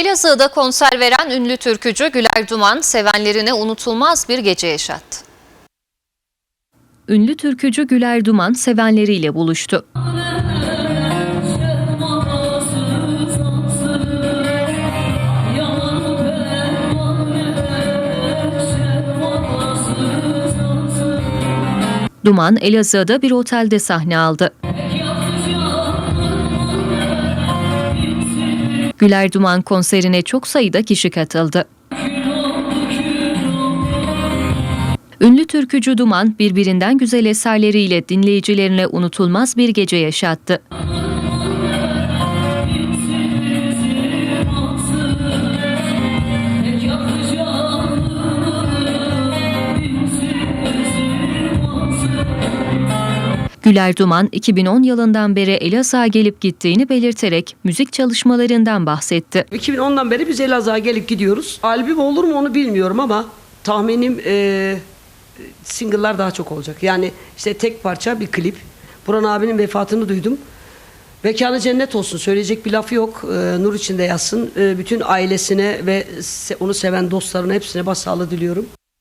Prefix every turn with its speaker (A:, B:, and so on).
A: Elazığ'da konser veren ünlü türkücü Güler Duman sevenlerine unutulmaz bir gece yaşattı. Ünlü türkücü Güler Duman sevenleriyle buluştu. Duman Elazığ'da bir otelde sahne aldı. Güler Duman konserine çok sayıda kişi katıldı. Ünlü türkücü Duman birbirinden güzel eserleriyle dinleyicilerine unutulmaz bir gece yaşattı. Güler Duman 2010 yılından beri Elazığ'a gelip gittiğini belirterek müzik çalışmalarından bahsetti.
B: 2010'dan beri biz Elazığ'a gelip gidiyoruz. Albüm olur mu onu bilmiyorum ama tahminim e, single'lar daha çok olacak. Yani işte tek parça bir klip. Burhan abinin vefatını duydum. Mekanı cennet olsun. Söyleyecek bir lafı yok. E, nur içinde yatsın. E, bütün ailesine ve onu seven dostlarına hepsine başsağlığı diliyorum.